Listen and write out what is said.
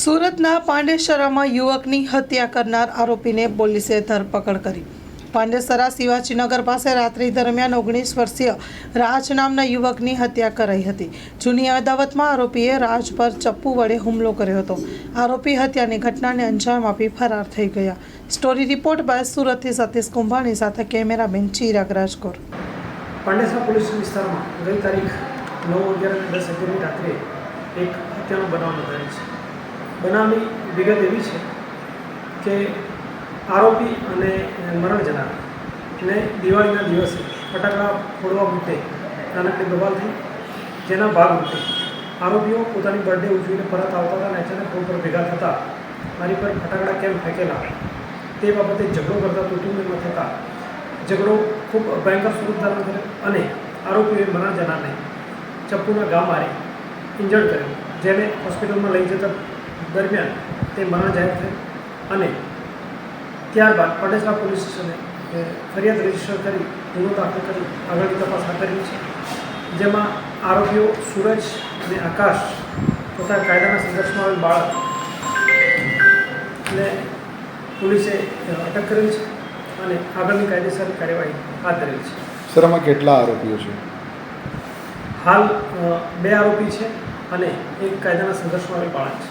સુરતના પાંડેસરામાં યુવકની હત્યા કરનાર આરોપીને પોલીસે ધરપકડ કરી. પાંડેસરા શિવાજીનગર પાસે રાત્રિ દરમિયાન ઓગણીસ વર્ષીય રાજ નામના યુવકની હત્યા કરાઈ હતી. જૂની અદાવતમાં આરોપીએ રાજ પર ચપ્પુ વડે હુમલો કર્યો હતો. આરોપી હત્યાની ઘટનાને અંજામ આપી ફરાર થઈ ગયા. સ્ટોરી રિપોર્ટ બાય સુરતથી સતીશ કુંભાણી સાથે કેમેરામેન ચિરાગ રાજકોર. પાંડેસરા પોલીસ વિસ્તારમાં ગઈ તારીખ નવ અગિયાર દસ અગિયારની રાત્રે એક હત્યાનો બનાવ નોંધાયો છે. બનાવની વિગત એવી છે કે આરોપી અને મરણ જનાર ને દિવાળીના દિવસે ફટાકડા ફોડવા માટે નાનકડી બબાલ થઈ, જેના ભાગરૂપે આરોપીઓ પોતાની બર્થડે ઉજવીને પરત આવતા હતા અને અચાનક રોડ પર ભેગા થતા મારી પર ફટાકડા કેમ ફેંકેલા તે બાબતે ઝઘડો કરતા કુટુંબમાં થતા ઝઘડો ખૂબ ભયંકર સ્વરૂપ ધારણ કર્યો અને આરોપીઓએ મરણ જનારને ચપ્પુના ઘા મારી ઇન્જર્ડ કર્યો, જેને હોસ્પિટલમાં લઈ જતા દરમિયાન તે મરણ જાહેર થઈ અને ત્યારબાદ પટેસરા પોલીસ સ્ટેશને ફરિયાદ રજિસ્ટર કરી ગુનો દાખલ કરી આગળની તપાસ હાથ ધરી છે. જેમાં આરોપીઓ સૂરજ અને આકાશ તથા કાયદાના સંઘર્ષમાં આવેલ બાળકને પોલીસે અટક કરેલ છે અને આગળની કાયદેસર કાર્યવાહી હાથ ધરેલ છે. સર આમાં કેટલા આરોપીઓ છે? હાલ બે આરોપી છે અને એક કાયદાના સંઘર્ષમાં આવેલ બાળક છે.